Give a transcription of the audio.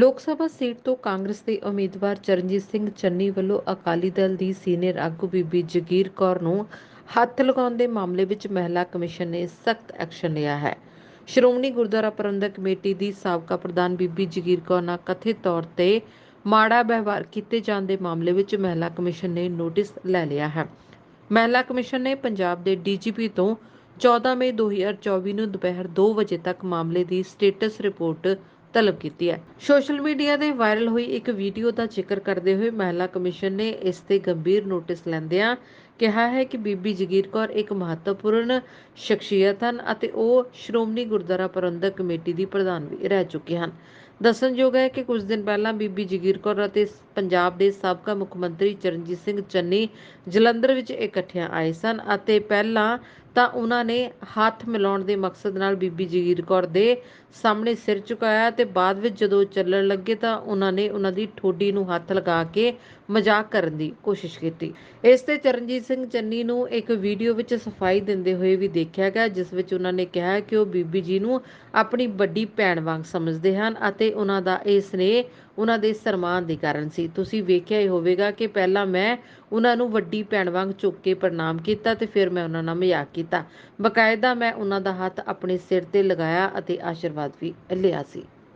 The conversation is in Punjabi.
ਲੋਕ ਸਭਾ ਸੀਟ ਤੋਂ ਕਾਂਗਰਸ ਦੇ ਉਮੀਦਵਾਰ ਚਰਨਜੀਤ ਸਿੰਘ ਚੰਨੀ ਵੱਲੋਂ ਅਕਾਲੀ ਦਲ ਦੀ ਸੀਨੀਅਰ ਆਗੂ ਬੀਬੀ ਜਗੀਰ ਕੌਰ ਨੂੰ ਹੱਥ ਲਗਾਉਣ ਦੇ ਮਾਮਲੇ ਵਿੱਚ ਮਹਿਲਾ ਕਮਿਸ਼ਨ ਨੇ ਸਖਤ ਐਕਸ਼ਨ ਲਿਆ ਹੈ। ਸ਼੍ਰੋਮਣੀ ਗੁਰਦੁਆਰਾ ਪ੍ਰਬੰਧਕ ਕਮੇਟੀ ਦੀ ਸਾਬਕਾ ਪ੍ਰਧਾਨ ਬੀਬੀ ਜਗੀਰ ਕੌਰ ਨਾਲ ਕਥਿਤ ਤੌਰ ਤੇ ਮਾੜਾ ਵਿਵਹਾਰ ਕੀਤੇ ਜਾਣ ਦੇ ਮਾਮਲੇ ਵਿੱਚ ਮਹਿਲਾ ਕਮਿਸ਼ਨ ਨੇ ਨੋਟਿਸ ਲੈ ਲਿਆ ਹੈ। ਮਹਿਲਾ ਕਮਿਸ਼ਨ ਨੇ ਪੰਜਾਬ ਦੇ ਡੀਜੀਪੀ ਤੋਂ 14 ਮਈ 2024 ਨੂੰ ਦੁਪਹਿਰ 2 ਵਜੇ ਤੱਕ ਮਾਮਲੇ ਦੀ ਸਟੇਟਸ ਰਿਪੋਰਟ ਤਲਬ ਕੀਤੀ ਹੈ। ਸੋਸ਼ਲ ਮੀਡੀਆ ਤੇ ਵਾਇਰਲ ਹੋਈ ਇੱਕ ਵੀਡੀਓ ਦਾ ਜ਼ਿਕਰ ਕਰਦੇ ਹੋਏ ਮਹਿਲਾ ਕਮਿਸ਼ਨ ਨੇ ਇਸ ਤੇ ਗੰਭੀਰ ਨੋਟਿਸ ਲੈਂਦਿਆਂ ਕਿਹਾ ਹੈ ਕਿ ਬੀਬੀ ਜਗੀਰ ਕੌਰ ਇੱਕ ਮਹੱਤਵਪੂਰਨ ਸ਼ਖਸੀਅਤ ਹਨ ਅਤੇ ਉਹ ਸ਼੍ਰੋਮਣੀ ਗੁਰਦੁਆਰਾ ਪ੍ਰਬੰਧਕ ਕਮੇਟੀ ਦੀ ਪ੍ਰਧਾਨ ਵੀ ਰਹਿ ਚੁੱਕੇ ਹਨ। ਦੱਸਣਯੋਗ ਹੈ ਕਿ ਕੁਝ ਦਿਨ ਪਹਿਲਾਂ ਬੀਬੀ ਜਗੀਰ ਕੌਰ ਅਤੇ ਪੰਜਾਬ ਦੇ ਸਾਬਕਾ ਮੁੱਖ ਮੰਤਰੀ ਚਰਨਜੀਤ ਸਿੰਘ ਚੰਨੀ ਜਲੰਧਰ ਵਿੱਚ ਇਕੱਠਿਆਂ ਆਏ ਸਨ ਅਤੇ ਪਹਿਲਾਂ ਤਾਂ ਉਹਨਾਂ ਨੇ ਹੱਥ ਮਿਲਾਉਣ ਦੇ ਮਕਸਦ ਨਾਲ ਬੀਬੀ ਜਗੀਰ ਕੌਰ ਦੇ ਸਾਹਮਣੇ ਸਿਰ ਝੁਕਾਇਆ ਤੇ ਬਾਅਦ ਵਿੱਚ ਜਦੋਂ ਚੱਲਣ ਲੱਗੇ ਤਾਂ ਉਹਨਾਂ ਨੇ ਉਹਨਾਂ ਦੀ ਠੋਡੀ ਨੂੰ ਹੱਥ ਲਗਾ ਕੇ ਮਜ਼ਾਕ ਕਰਨ ਦੀ ਕੋਸ਼ਿਸ਼ ਕੀਤੀ। ਇਸ ਤੇ ਚਰਨਜੀਤ ਸਿੰਘ ਚੰਨੀ ਨੂੰ ਇੱਕ ਵੀਡੀਓ ਵਿੱਚ ਸਫ਼ਾਈ ਦਿੰਦੇ ਹੋਏ ਵੀ ਦੇਖਿਆ ਗਿਆ, ਜਿਸ ਵਿੱਚ ਉਹਨਾਂ ਨੇ ਕਿਹਾ ਕਿ ਉਹ ਬੀਬੀ ਜੀ ਨੂੰ ਆਪਣੀ ਵੱਡੀ ਭੈਣ ਵਾਂਗ ਸਮਝਦੇ ਹਨ ਅਤੇ ਉਹਨਾਂ ਦਾ ਇਹ ਸਨੇਹ ਉਹਨਾਂ ਦੇ ਸਨਮਾਨ ਦੇ ਕਾਰਨ ਸੀ। ਤੁਸੀਂ ਵੇਖਿਆ ਹੀ ਹੋਵੇਗਾ ਕਿ ਪਹਿਲਾਂ ਮੈਂ ਉਹਨਾਂ ਨੂੰ ਵੱਡੀ ਭੈਣ ਵਾਂਗ ਚੁੱਕ ਕੇ ਪ੍ਰਣਾਮ ਕੀਤਾ ਤੇ ਫਿਰ ਮੈਂ ਉਹਨਾਂ ਨਾਲ ਮਜ਼ਾਕ ਕੀਤਾ। ਬਕਾਇਦਾ ਮੈਂ ਉਹਨਾਂ ਦਾ ਹੱਥ ਆਪਣੇ ਸਿਰ ਤੇ ਲਗਾਇਆ ਅਤੇ ਆਸ਼ੀਰਵਾਦ ਵੀ ਲਿਆ ਸੀ।